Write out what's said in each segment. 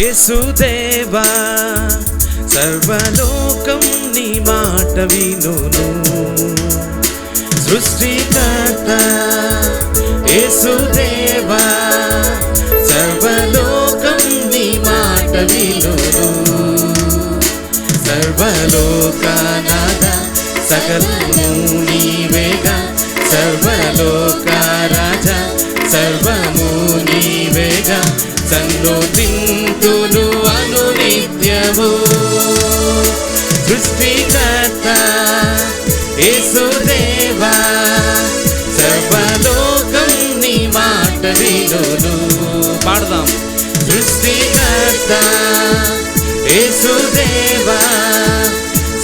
యేసుదేవా సర్వలోకం నీ మాట వినును. సృష్టికర్త యేసుదేవా సర్వలోకం నీ మాట వినును. సర్వలోకానాద సకలము నీవేగా సర్వలోక రాజా సర్వము నీవేగా సన్నుతింతును అను నిత్యము సృష్టికర్త యేసుదేవా సర్వలోకం నీ మాట వినును. పాడదాం. సృష్టికర్త యేసుదేవా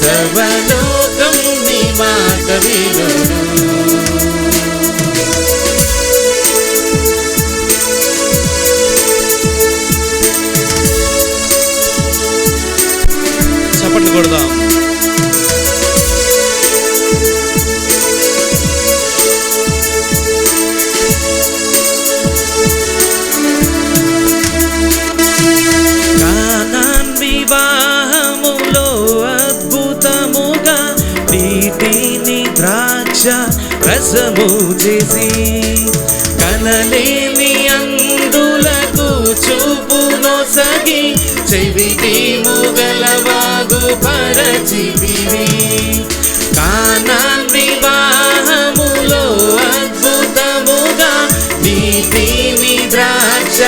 సర్వలో కొడదాం. ద్రాక్ష రసము చేసి కనలేని అందులకు చూపును సగి చెవిటి ముగలవా పరచితివి కానాన్ వివాహములో అద్భుతముగా నీతిని ద్రాక్ష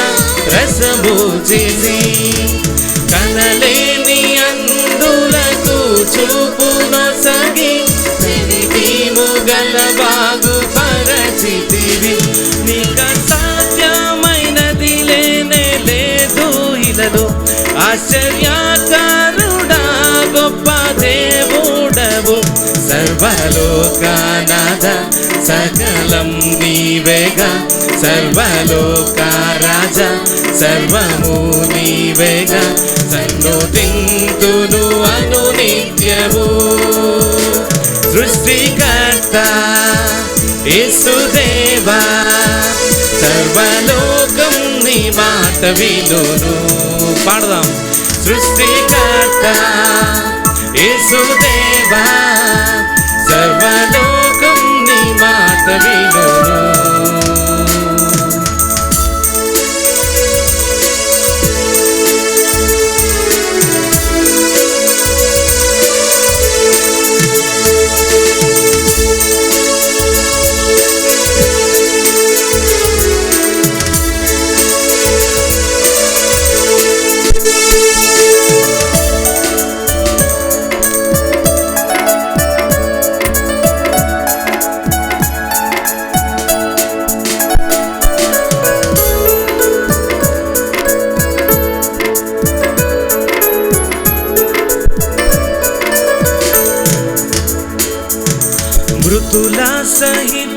రసము చేసి కలలేని అందులకు చూపును సగి చెవిటి గల బాగు పరచితివి నీక సాధ్యమైనది లేనే లేదు ఇలలో. ఆశ్చర్యకారుడా సర్వలోకానాథ సకలం నీవేగా. సర్వలోకారాజ సర్వము నీవేగా. సన్నుతింతును అను నిత్యము సృష్టికర్త యేసుదేవా సర్వలోకం నీ మాట విలును పాడదాం. సృష్టికర్త యేసుదేవా సర్వలోకం నీ మాట వినును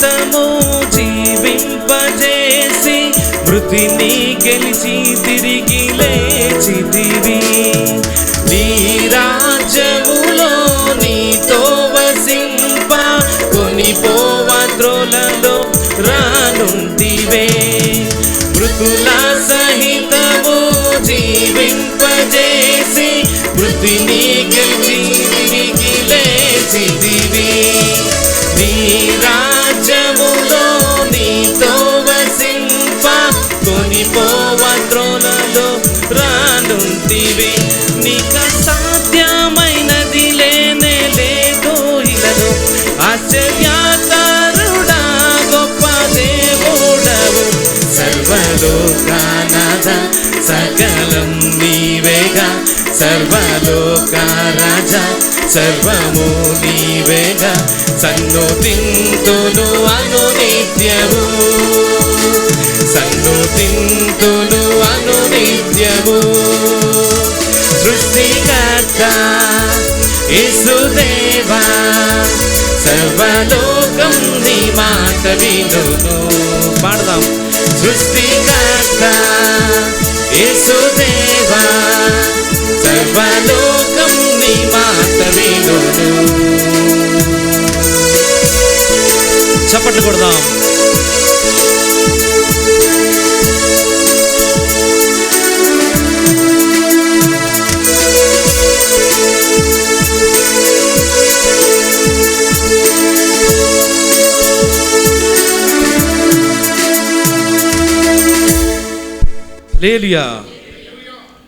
సహితము జీవింపజేసి మృతిని గెలిచి తిరిగి లేచిదివి నీ రాజ్యములో నీతో వసింప కొనిపోవ రానుంటివే. మృతుల సహితము జీవింపజేసి మృతిని కొనిపోవ త్రోలలో రానుంటివి. నీక సాధ్యమైనది లేనే లేదో ఇలలో. ఆశ్చర్యకారుడా గొప్ప దేవుడవు. సర్వలోక సకలం నీవేగా సర్వలోక రాజా సర్వము నీవేగా సన్నుతింతును అనునిత్యము. నిత్యము అనునిత్యము. సృష్టికర్త యేసుదేవా సర్వలోకం నీ మాట వినును. పాడదాం. సృష్టికర్త యేసుదేవా సర్వలోకం నీ మాట చప్పట్లు కొడదాం. Hallelujah.